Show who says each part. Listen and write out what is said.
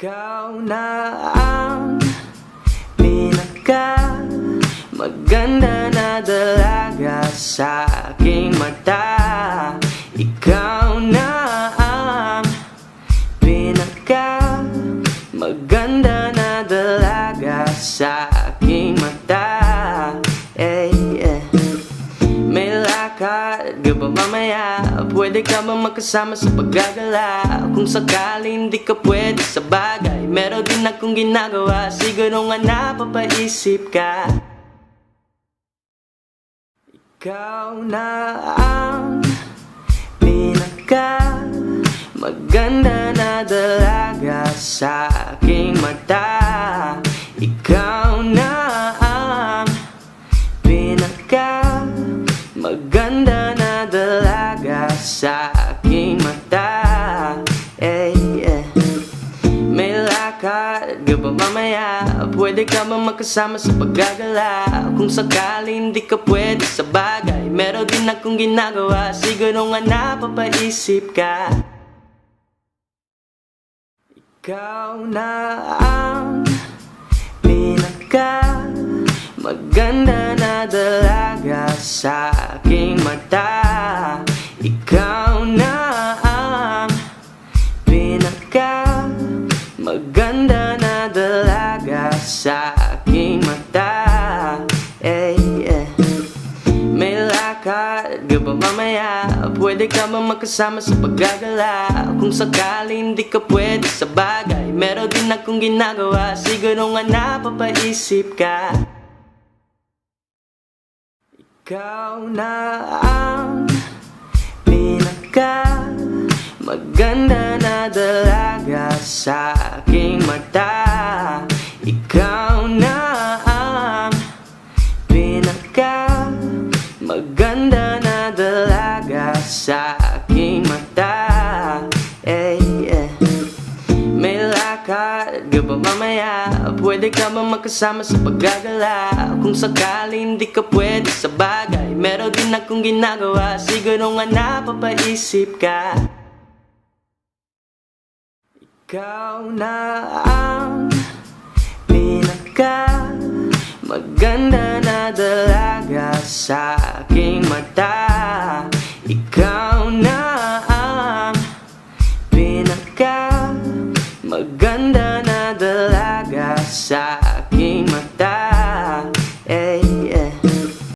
Speaker 1: Ikaw na ang pinaka maganda na dalaga sa aking mata. Ikaw na ang pinaka maganda na dalaga sa Pwede ka ba magkasama sa paggagala? Kung sakaling hindi ka pwede sa bagay Meron din akong ginagawa. Siguro nga napapaisip ka. Ikaw na ang pinaka Maganda na dalaga sa aking mata. Ikaw na ang pinaka Maganda sa aking mata hey, yeah. May lakad ka ba mamaya? Pwede ka ba magkasama sa paggagala? Kung sakaling hindi ka pwede sa bagay Meron din akong ginagawa Siguro nga napapaisip ka Ikaw na ang pinaka Maganda na dalaga sa aking mata Ikaw na ang pinaka Maganda na dalaga sa aking mata hey, yeah. May lakad ka ba mamaya? Pwede ka ba magkasama sa paggagala? Kung sakaling hindi ka pwede sa bagay Meron din akong ginagawa Siguro nga napapaisip ka ikaw na ang pinaka maganda na dalaga sa aking mata Ikaw na ang pinaka maganda na dalaga sa aking mata hey, yeah. May lakad ka ba mamaya? Pwede ka ba magkasama sa paggagala? Kung sakaling hindi ka pwede sa bagay Meron din akong ginagawa Siguro nga napapaisip ka. Ikaw na ang pinaka Maganda na dalaga sa aking mata. Ikaw na ang pinaka Maganda na dalaga sa aking